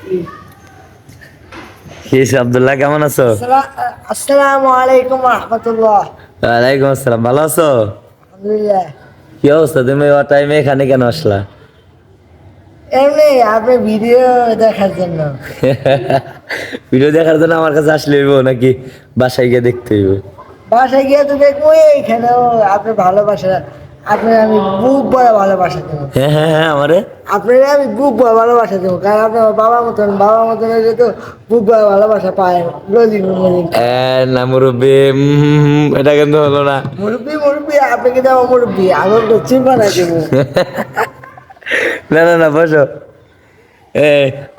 কি আব্দুল্লাহ কেমন আছো? আসসালামু আলাইকুম রহমতুল্লাহ। ওয়ালাইকুম আসসালাম ভালো আছো? আলহামদুলিল্লাহ। কি অবস্থা? তুমি ও টাইমে এখানে কেন আসলা? এমনি আপনি ভিডিও দেখার জন্য। ভিডিও দেখার জন্য আমার কাছে আসলে হইব নাকি বাসায় গিয়ে দেখতে হইব? বাসায় গিয়ে তো দেখব এইখানেও আপনি ভালোবাসা আপনার আমি বুক বড় ভালোবাসা দেবো। হ্যাঁ হ্যাঁ হ্যাঁ আমারে? আপনার আমি বুক বড় ভালোবাসা দেবো কারণ আপনার বাবার মতন বাবার মতন হলে তো বুক বড় ভালোবাসা পায় এ, না মুরব্বী এটা কিন্তু হলো না। মুরব্বী মুরব্বী আপনি কিন্তু আমার মুরব্বী? আমি তো চিনবা না দেবো না না না বসো। এ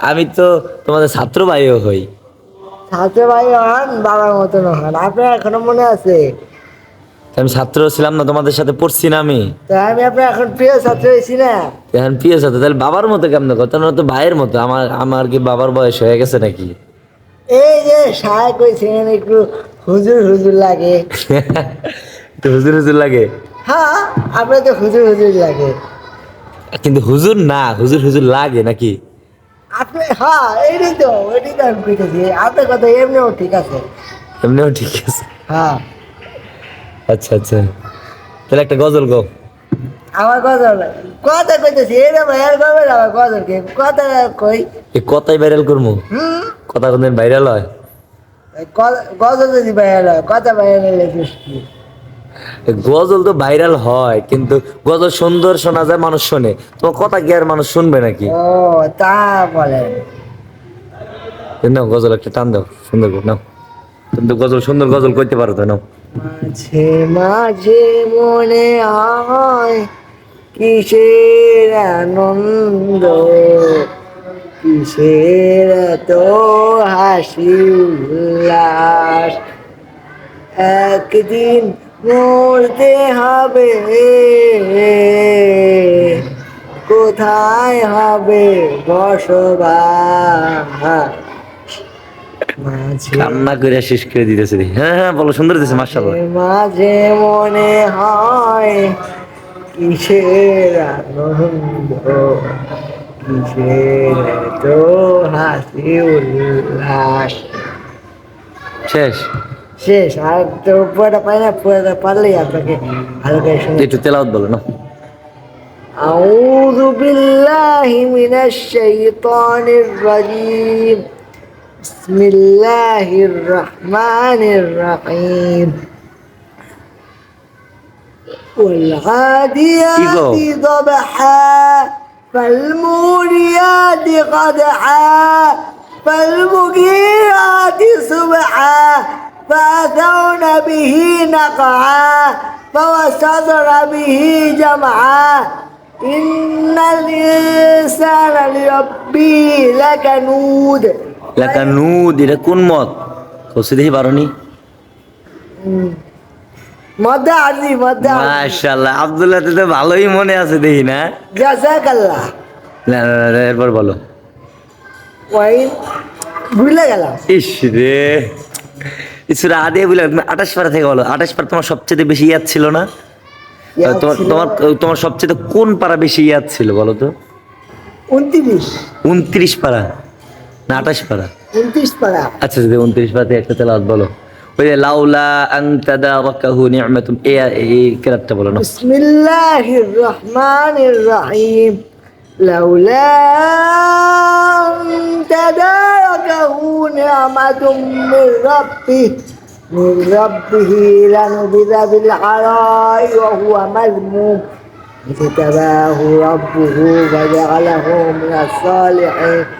আমি তো তোমাদের ছাত্র ভাইও হই। সাথে ভাই হন বাবার মতন হন। আপনার এখনও মনে আছে? আমি ছাত্র ছিলাম না তোমাদের সাথে পড়ছি না আমি। আমি আপনার এখন প্রিয় ছাত্র হয়েছি না। এখন প্রিয় ছাত্র তাহলে বাবার মতো কেমন কথা না তো ভাইয়ের মতো আমার আমার কি বাবার বয়স হয়ে গেছে নাকি? এই যে সাহায্য করেছেন একটু হুজুর হুজুর লাগে। তো হুজুর হুজুর লাগে? হ্যাঁ আপনার তো হুজুর হুজুর লাগে। কিন্তু হুজুর না হুজুর হুজুর লাগে নাকি? আপনি হ্যাঁ এইটাই তো এটাই তো আমি কইতেছি। আপনার কথা এমনিও ঠিক আছে। এমনিও ঠিক আছে। হ্যাঁ। আচ্ছা আচ্ছা। তাহলে একটা গজল গো আমার কথা কথা কইতেছি এটা ভাইয়ার কবে আমার কথা কে? কথা কই? এই কথাই ভাইরাল করব হুম। কথা কোনদিন ভাইরাল হয়? কথা যদি ভাইয়ার হয় কথা ভাইয়ার হলে গজল তো ভাইরাল হয় কিন্তু গজল সুন্দর শোনা যায় মানুষ শোনে। তোমার কথা কি আর মানুষ শুনবে নাকি? ও তা বলেন। নাও গজল একটা টান দাও সুন্দর নাও। তুমি তো গজল সুন্দর গজল করতে পারো তো নাও। মাঝে মাঝে মনে হয় কিসের আনন্দ, কিসের তো হাসি উল্লাস। একদিন মরতে হবে, কোথায় হবে বসবাস? কান্না করে শেষ করে দিতেছে রে। হ্যাঁ হ্যাঁ বলো সুন্দর দিতেছে মার্শাল্লাহ মাঝে মনে হয় কিসের আনন্দ কিসের তো হাসি উল্লাস শেষ শেষ আর তো পুরোটা পাই না পুরোটা পারলেই আপনাকে ভালো করে শুনে একটু তেলাওয়াত বলো না أعوذ بالله من الشيطان الرجيم بسم الله الرحمن الرحيم. والعاديات. ضبحا فالموريات قدحا فالمغيرات صبحا فأثرن به نقعا فوسطن به جمعا. إن الإنسان لربه لكنود. এলাকা নুদ এটা কোন মত? কষে দেখি পারোনি মধ্যে আছি মধ্যে মাশাল্লাহ আব্দুল্লাহ তো ভালোই মনে আছে দেখি না? জাজাক না, না, না, না, এরপর বলো। ওই ভুলে গেলাম। ইস রে। ইসুরা আদে বলে আঠাশ পারা থেকে বলো। আঠাশ পারা তোমার সবচেয়ে বেশি ইয়াদ ছিল না? তোমার তোমার তোমার সবচেয়ে কোন পারা বেশি ইয়াদ ছিল বলো তো? উনত্রিশ। উনত্রিশ পারা। না আঠাশ পারা উনত্রিশ পাড়া আচ্ছা যদি উনত্রিশ পারাতে একটা তেলাওয়াত বলো ওই যে লাউলা আন তাদারাকাহু নি'মাতুম এই এই কেরাতটা বলো না بسم الله الرحمن الرحيم لولا أن تداركه نعمة من ربه من ربه لنبذ بالعراء وهو مذموم اجتباه ربه فجعله من الصالحين وإن يكاد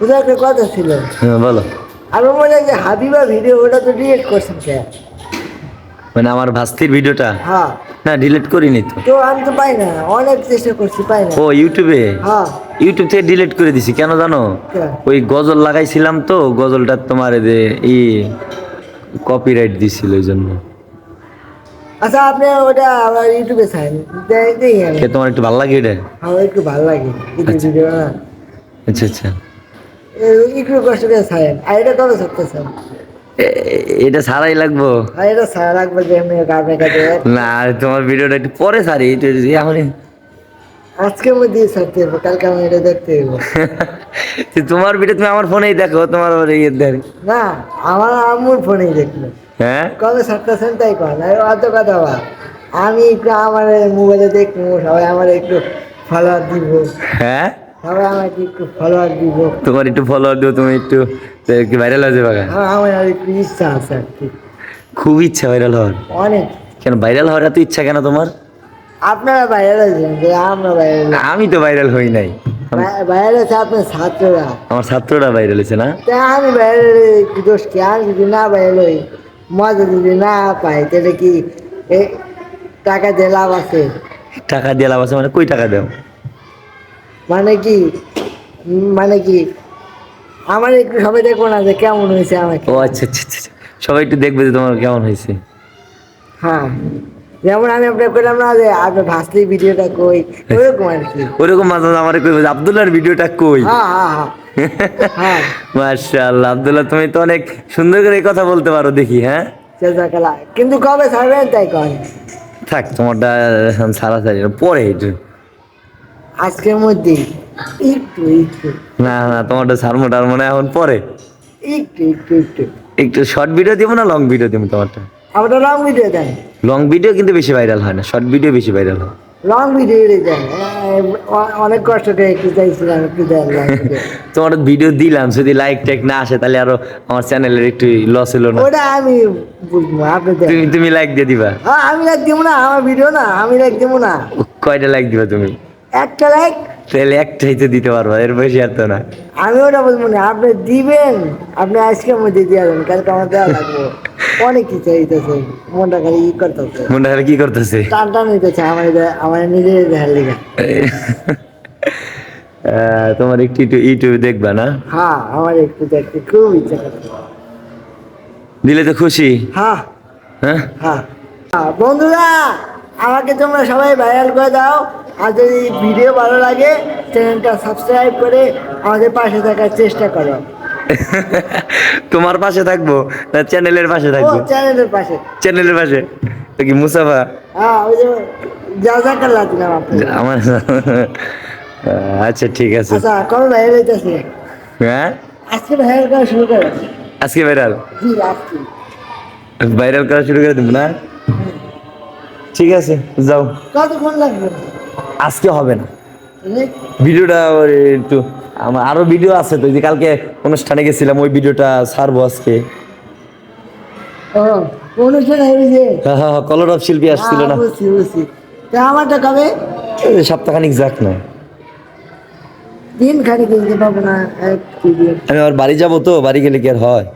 ওদের একটা কথা ছিল হ্যাঁ বলো। আমার মনে হয় যে হাবিবা ভিডিও ওটা তো ডিলিট করছেন মানে আমার ভাস্তির ভিডিওটা হ্যাঁ। না ডিলিট করিনি তো। তো আমি তো পাই না অনেক চেষ্টা করছি পাই না। ও ইউটিউবে হ্যাঁ। ইউটিউব থেকে ডিলিট করে দিছি কেন জানো? ওই গজল লাগাইছিলাম তো গজলটা তোমার এই যে ই কপিরাইট দিছিল ওই জন্য আচ্ছা আপনি ওটা আবার ইউটিউবে দেখি কে তোমার একটু ভালো লাগে এটা? আমার একটু ভালো লাগে। ইউটিউব আচ্ছা। আচ্ছা এ- একটু কষ্ট করে ছাড়েন আর এটা কবে ছাড়তেছেন এটা সারাই লাগবো। এটা ছাড়া রাখবে যে আমি আপনার কাছে না তোমার ভিডিওটা একটু পরে সারি এটা এখন আজকের মধ্যে ছাড়তে হবে কালকে আমি এটা দেখতে হবে। তোমার ভিডিও তুমি আমার ফোনেই দেখো তোমার ইয়ে দেখ না আমার আম্মুর ফোনেই দেখল হ্যাঁ? কবে ছাড়তেছেন তাই কন আর অত কথা বল। আমি একটু আমার মোবাইলে দেখব সবাই আমার একটু ফলোয়ার দিব। হ্যাঁ? সবাই আমাকে একটু ফলোয়ার দিব। তোমার একটু ফলোয়ার দিও তুমি একটু ভাইরাল হয়ে যাবে আমার আর একটু ইচ্ছা আছে আর কি। খুব ইচ্ছা ভাইরাল হওয়ার? অনেক। কেন ভাইরাল হওয়ার এত ইচ্ছা কেন তোমার? আপনারা ভাইরাল যে আমরা আছি। আমি তো ভাইরাল হই নাই। আমি- বাই- আপনার ছাত্ররা। আমার ছাত্ররা ভাইরাল হয়েছে না? আমি বাইরে একটু দোষ কি? আমি যদি না বাইরে হই মজা যদি না পাই তাহলে কি টাকা দিয়ে লাভ আছে? টাকা দিয়ে লাভ আছে মানে কই টাকা দাও? মানে কি মানে কি আমার একটু সবাই দেখব না যে কেমন হয়েছে আমাকে। ও আচ্ছা আচ্ছা আচ্ছা আচ্ছা। সবাই একটু দেখবে যে তোমার কেমন হয়েছে। হ্যাঁ। যেমন আমি না যে আপনার ভাসলি ভিডিওটা কই? ওরকম আর কি। ওরকম মাঝে মাঝে আমার কই আব্দুল্লাহর ভিডিওটা কই? হ্যাঁ হ্যাঁ হ্যাঁ। হ্যাঁ। মাশাআল্লাহ আব্দুল্লাহ তুমি তো অনেক সুন্দর করে কথা বলতে পারো দেখি হ্যাঁ? কিন্তু কবে ছাড়বেন তাই কন? থাক তোমারটা এখন সারা সারি পরে একটু। আজকের মধ্যে একটু একটু। না না তোমারটা সারমো টারমো না এখন পরে। একটু একটু একটু। একটু শর্ট ভিডিও দিব না লং ভিডিও দিব তোমারটা? আপনার লং ভিডিও দেন। লং ভিডিও কিন্তু বেশি ভাইরাল হয় না শর্ট ভিডিও বেশি ভাইরাল হয়। লং ভিডিও দেন। অনেক কষ্ট করে একটু চাইছিলাম একটু দেন তোমার ভিডিও দিলাম যদি লাইক টাইক না আসে তাহলে আরও আমার চ্যানেলের একটু লস হলো না। ওটা আমি বুঝব আপনি তুমি তুমি লাইক দিয়ে দিবা। হ্যাঁ আমি লাইক দেবো না আমার ভিডিও না আমি লাইক দেবো না। কয়টা লাইক দিবা তুমি? একটা লাইক তাহলে একটাই তো দিতে পারবা এর বেশি আর তো না। আমি ওটা বলব না আপনি দিবেন আপনি আজকের মধ্যে দিয়ে দেবেন কালকে আমার দেওয়া লাগবে। অনেক কিছু হইতেছে। মনটা খালি ই করতেছে। কি করতেছে? টান টান হইতেছে আমার আমার নিজের দেখার লিগা। তোমার একটু ইউটিউবে দেখবা না? হ্যাঁ আমার একটু দেখতে খুব ইচ্ছা দিলে তো খুশি। হ্যাঁ। হ্যাঁ? হ্যাঁ, বন্ধুরা আমাকে তোমরা সবাই ভাইরাল করে দাও। আর যদি ভিডিও ভালো লাগে চ্যানেলটা সাবস্ক্রাইব করে আমাদের পাশে থাকার চেষ্টা করো। তোমার পাশে থাকব না চ্যানেলের পাশে থাকব? চ্যানেলের পাশে। চ্যানেলের পাশে? তো কি মুসাফা হ্যাঁ ওই যে যা যা কাল্লা দিলাম আমার আচ্ছা ঠিক আছে। আচ্ছা হ্যাঁ? আজকে ভাইরাল করা শুরু করো আজকে ভাইরাল? জি আজকে। ভাইরাল করা শুরু করে দেবো না? ঠিক আছে যাও। কতক্ষণ লাগবে? আজকে হবে না। ভিডিওটা একটু আমার আরও ভিডিও আছে তো যে কালকে অনুষ্ঠানে গেছিলাম ওই ভিডিওটা ছাড়বো আজকে। কলর হ্যাঁ হ্যাঁ শিল্পী আসছিল না? তা আমারটা কবে? সপ্তাহখানিক যাক না। দিন পাবো আমি আবার বাড়ি যাব তো বাড়ি গেলে কি আর হয়?